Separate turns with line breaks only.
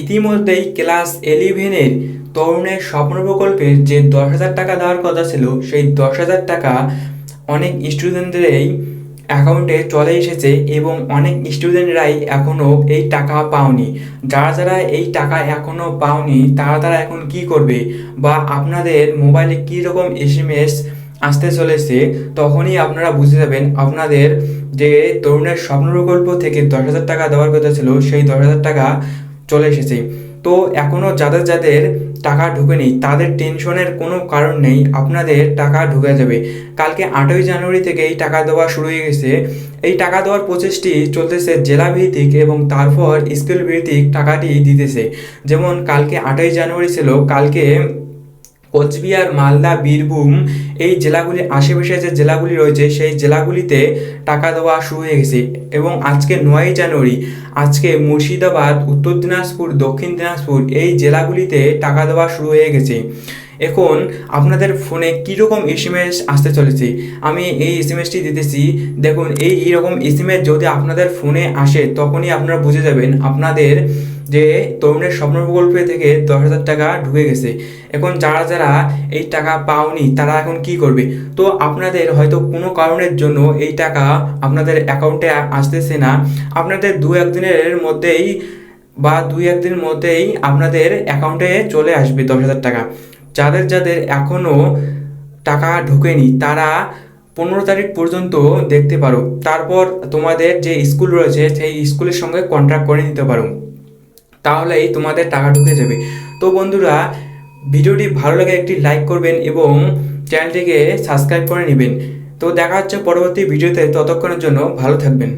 ইতিমধ্যেই ক্লাস ইলেভেনের তরুণের স্বপ্ন প্রকল্পে যে দশ হাজার টাকা দেওয়ার কথা ছিল, সেই দশ হাজার টাকা অনেক স্টুডেন্টদেরই অ্যাকাউন্টে চলে এসেছে এবং অনেক স্টুডেন্টরাই এখনও এই টাকা পাওনি। যারা যারা এই টাকা এখনও পাওনি, তারা তারা এখন কি করবে বা আপনাদের মোবাইলে কী রকম এস এম এস আসতে চলেছে, তখনই আপনারা বুঝে যাবেন আপনাদের যে তরুণের স্বপ্ন প্রকল্প থেকে দশ হাজার টাকা দেওয়ার কথা ছিল, সেই দশ হাজার টাকা চলে এসেছে। তো এখনও যাদের যাদের টাকা ঢুকেনি, তাদের টেনশনের কোনো কারণ নেই, আপনাদের টাকা ঢুকে যাবে। কালকে আটই জানুয়ারি থেকে এই টাকা দেওয়া শুরু হয়ে গেছে। এই টাকা দেওয়ার প্রচেষ্টি চলতেছে জেলা ভিত্তিক এবং তারপর স্কুল ভিত্তিক টাকাটি দিতেছে। যেমন কালকে আটই জানুয়ারি ছিল, কালকে কোচবিহার, মালদা, বীরভূম এই জেলাগুলি, আশেপাশে যে জেলাগুলি রয়েছে, সেই জেলাগুলিতে টাকা দেওয়া শুরু হয়ে গেছে। এবং আজকে নয়ই জানুয়ারি, আজকে মুর্শিদাবাদ, উত্তর দিনাজপুর, দক্ষিণ দিনাজপুর এই জেলাগুলিতে টাকা দেওয়া শুরু হয়ে গেছে। এখন আপনাদের ফোনে কীরকম এস এম এস আসতে চলেছে? আমি এই এস এম এসটি দিতেছি। দেখুন, এই এইরকম এস এম এস যদি আপনাদের ফোনে আসে, তখনই আপনারা বুঝে যাবেন আপনাদের যে তরুণের স্বপ্ন প্রকল্পে থেকে দশ হাজার টাকা ঢুকে গেছে। এখন যারা যারা এই টাকা পাওনি, তারা এখন কি করবে? তো আপনাদের হয়তো কোনো কারণের জন্য এই টাকা আপনাদের অ্যাকাউন্টে আসতেছে না। আপনাদের দু একদিনের মধ্যেই বা দুই একদিনের মধ্যেই আপনাদের অ্যাকাউন্টে চলে আসবে দশ হাজার টাকা। যাদের যাদের এখনও টাকা ঢোকেনি, তারা পনেরো তারিখ পর্যন্ত দেখতে পারো। তারপর তোমাদের যে স্কুল রয়েছে, সেই স্কুলের সঙ্গে কন্ট্রাক্ট করে নিতে পারো। তাহলেই তোমাদের টাকা ঢুকে যাবে। তো বন্ধুরা, ভিডিওটি ভালো লাগে একটি লাইক করবেন এবং চ্যানেলটিকে সাবস্ক্রাইব করে নেবেন। তো দেখা হচ্ছে পরবর্তী ভিডিওতে, ততক্ষণের জন্য ভালো থাকবেন।